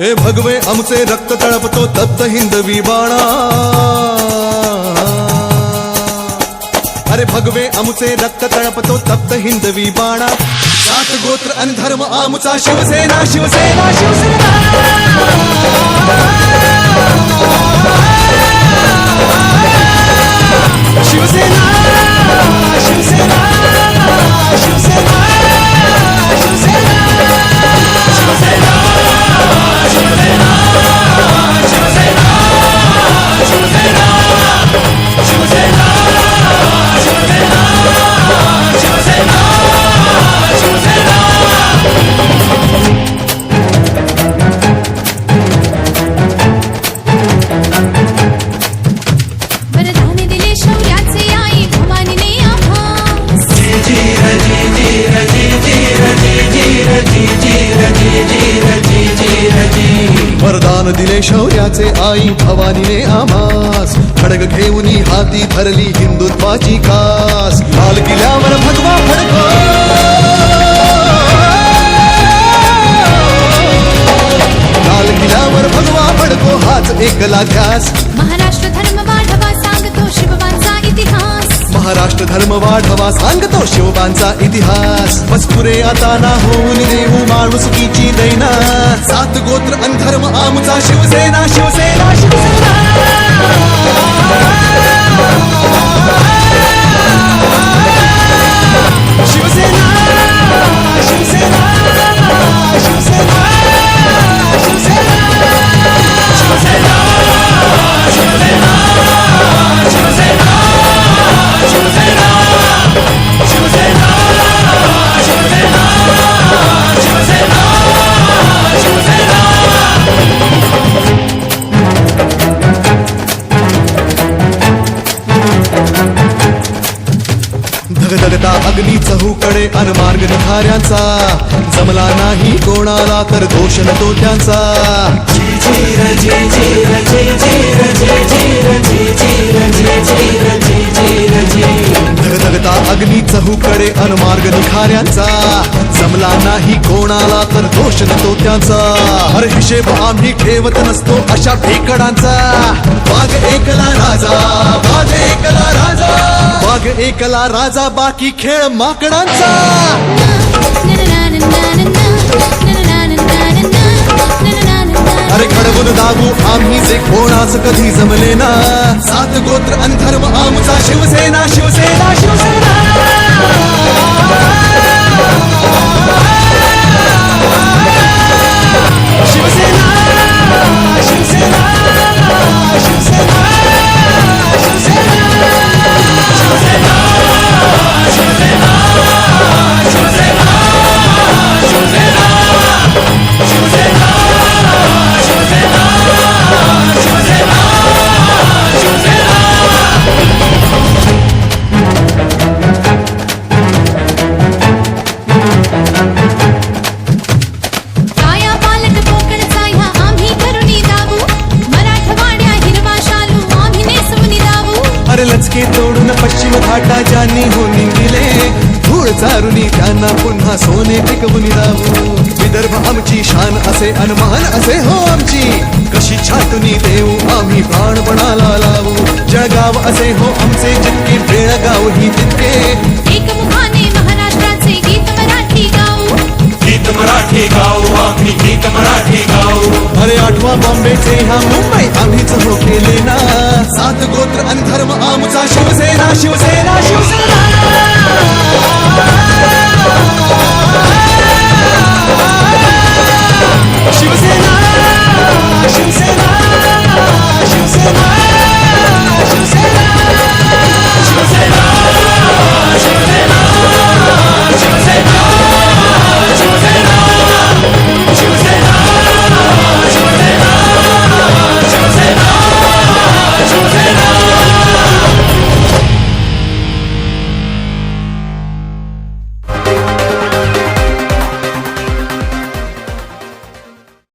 ए भगवे आमचे रक्त तळपतो तप्त हिंदवी बाणा. अरे भगवे आमचे रक्त तळपतो तप्त हिंदवी बाणा. सात गोत्र आणि धर्म आमचा शिवसेना शिवसेना शिवसेना. वरदान दिले शौर्याचे आई भवानीने आमास. खडग घेऊन हाती धरली हिंदुत्वाची कास. लाल किल्ल्यावर भगवा फडको लाल किल्ल्यावर भगवा फडको हाच एकला ध्यास वाढवा सांगतो शिवबांचा इतिहास. मस्कुरे आता ना होऊन देऊ माणुसकीची दैना सात गोत्र अंधर्म आमचा शिवसेना शिवसेना शिवसेना. धगधगता अग्नी चहूकडे अनमार्ग निखाऱ्यांचा. जमला नाही कोणाला तर दोष न तो त्यांचा. धगधगता अग्नी चहूकडे अनमार्ग निखाऱ्यांचा. जमला नाही कोणाला तर दोष न तो त्यांचा. हर हिशेब आम्ही ठेवत नसतो अशा फेकडांचा. वाघ एकला राजा वाघ एकला एकला राजा बाकी खेळ माकडांचा. अरे घडवून दागू आम्ही जे कोणाच कधी जमले ना. सात गोत्र अन धर्म आमचा शिवसेना शिवसेना शिवसेना. त्यांनी हो निंदिले धूळ चारुनी त्यांना पुन्हा सोने पिकवून राहू विदर्भ आमची शान असे अनमान असे हो आमची। कशी छाटुनी देऊ आम्ही प्राणपणाला लावू। जळगाव असे हो आमचे जितके बेळगाव ही तितके। महाराष्ट्राचे गीत मराठी गाऊ। गीत मराठी गाऊ आम्ही गीत मराठी गाऊ। अरे आठवा बॉम्बेचे ह्या मुंबई आम्हीच हो केले ना. सात गोत्र आणि धर्म आमचा शिवसेना शिवसेना शिवसेना. शिवसेना